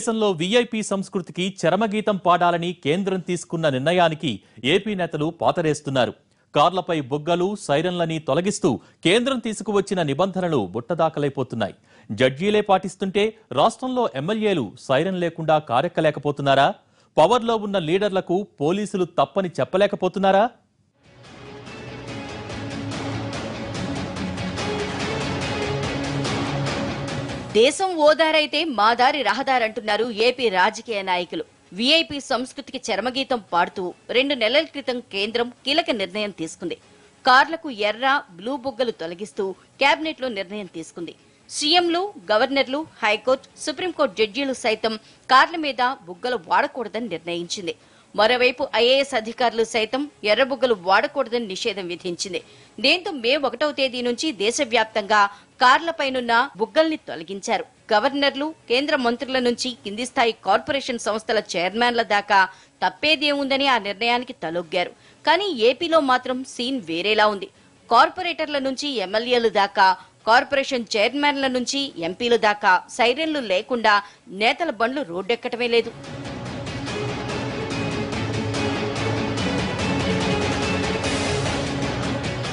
దేశంలో వీఐపీ సంస్కృతికి చరమగీతం పాడాలని కేంద్రం తీసుకున్న నిర్ణయానికి ఏపీ నేతలు పాతరేస్తున్నారు. కార్లపై బుగ్గలు సైరన్లని తొలగిస్తూ కేంద్రం తీసుకువచ్చిన నిబంధనలు బుట్టదాఖలైపోతున్నాయి. జడ్జీలే పాటిస్తుంటే రాష్ట్రంలో ఎమ్మెల్యేలు సైరన్ లేకుండా కారెక్కలేకపోతున్నారా పవర్లో ఉన్న లీడర్లకు పోలీసులు తప్పని చెప్పలేకపోతున్నారా? దేశం ఓదారైతే మా దారి రహదారంటున్నారు ఏపీ రాజకీయ నాయకులు. వీఐపీ సంస్కృతికి చరమగీతం పాడుతూ రెండు నెలల క్రితం కేంద్రం కీలక నిర్ణయం తీసుకుంది. కార్లకు ఎర్ర బ్లూ బుగ్గలు తొలగిస్తూ కేబినెట్లో నిర్ణయం తీసుకుంది. సీఎంలు గవర్నర్లు హైకోర్టు సుప్రీంకోర్టు జడ్జీలు సైతం కార్ల మీద బుగ్గలు వాడకూడదని నిర్ణయించింది. మరోవైపు ఐఏఎస్ అధికారులు సైతం ఎర్రబుగ్గలు వాడకూడదని నిషేధం విధించింది. దీంతో మే ఒకటవ తేదీ నుంచి దేశవ్యాప్తంగా కార్లపైనున్న బుగ్గల్ని తొలగించారు. గవర్నర్లు కేంద్ర మంత్రుల నుంచి కింది స్థాయి కార్పొరేషన్ సంస్థల చైర్మన్ల దాకా తప్పేదేముందని ఆ నిర్ణయానికి తలొగ్గారు. కానీ ఏపీలో మాత్రం సీన్ వేరేలా ఉంది. కార్పొరేటర్ల నుంచి ఎమ్మెల్యేలు దాకా కార్పొరేషన్ చైర్మన్ల నుంచి ఎంపీలు దాకా సైరన్లు లేకుండా నేతల బండ్లు రోడ్డెక్కటమే లేదు.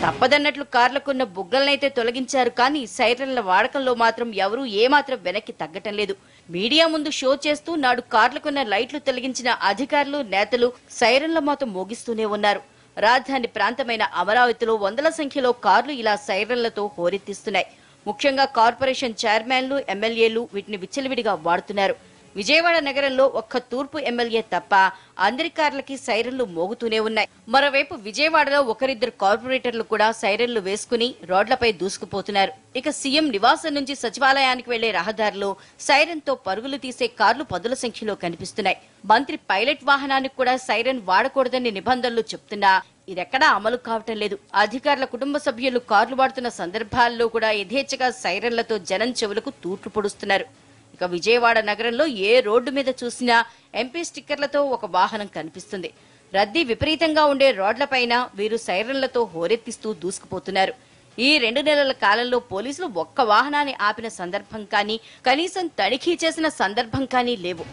తప్పదన్నట్లు కార్లకున్న బుగ్గలనైతే తొలగించారు కానీ సైరన్ల వాడకంలో మాత్రం ఎవరూ ఏమాత్రం వెనక్కి తగ్గటం లేదు. మీడియా ముందు షో చేస్తూ నాడు కార్లకున్న లైట్లు తొలగించిన అధికారులు నేతలు సైరన్ల మాత్రం మోగిస్తూనే ఉన్నారు. రాజధాని ప్రాంతమైన అమరావతిలో వందల సంఖ్యలో కార్లు ఇలా సైరన్లతో హోరెత్తిస్తున్నాయి. ముఖ్యంగా కార్పొరేషన్ చైర్మన్లు ఎమ్మెల్యేలు వీటిని విచ్చలవిడిగా వాడుతున్నారు. విజయవాడ నగరంలో ఒక్క తూర్పు ఎమ్మెల్యే తప్ప అందరి కార్లకి సైరన్లు మోగుతూనే ఉన్నాయి. మరోవైపు విజయవాడలో ఒకరిద్దరు కార్పొరేటర్లు కూడా సైరన్లు వేసుకుని రోడ్లపై దూసుకుపోతున్నారు. ఇక సీఎం నివాసం నుంచి సచివాలయానికి వెళ్ళే రహదారులు సైరన్తో పరుగులు తీసే కార్లు పదుల సంఖ్యలో కనిపిస్తున్నాయి. మంత్రి పైలట్ వాహనానికి కూడా సైరన్ వాడకూడదని నిబంధనలు చెప్తున్నా ఇదెక్కడా అమలు కావటం లేదు. అధికారుల కుటుంబ సభ్యులు కార్లు వాడుతున్న సందర్భాల్లో కూడా యథేచ్ఛగా సైరన్లతో జనం చెవులకు తూట్లు పొడుస్తున్నారు. ఇక విజయవాడ నగరంలో ఏ రోడ్డు మీద చూసినా ఎంపీ స్టిక్కర్లతో ఒక వాహనం కనిపిస్తుంది. రద్దీ విపరీతంగా ఉండే రోడ్లపైన వీరు సైరన్లతో హోరెత్తిస్తూ దూసుకుపోతున్నారు. ఈ రెండు నెలల కాలంలో పోలీసులు ఒక్క వాహనాన్ని ఆపిన సందర్భం కానీ కనీసం తనిఖీ చేసిన సందర్భం కానీ లేవు.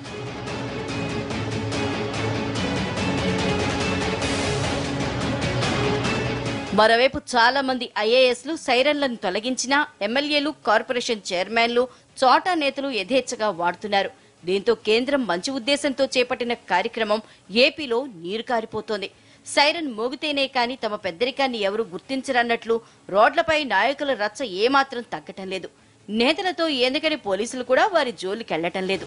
మరోవైపు చాలా మంది ఐఏఎస్లు సైరన్లను తొలగించినా ఎమ్మెల్యేలు కార్పొరేషన్ చైర్మన్లు చోటా నేతలు యథేచ్ఛగా వాడుతున్నారు. దీంతో కేంద్రం మంచి ఉద్దేశంతో చేపట్టిన కార్యక్రమం ఏపీలో నీరు కారిపోతోంది. సైరన్ మోగితేనే కాని తమ పెద్దరికాన్ని ఎవరూ గుర్తించరన్నట్లు రోడ్లపై నాయకుల రచ్చ ఏమాత్రం తగ్గటం లేదు. నేతలతో ఎందుకని పోలీసులు కూడా వారి జోలికెళ్ళటం లేదు.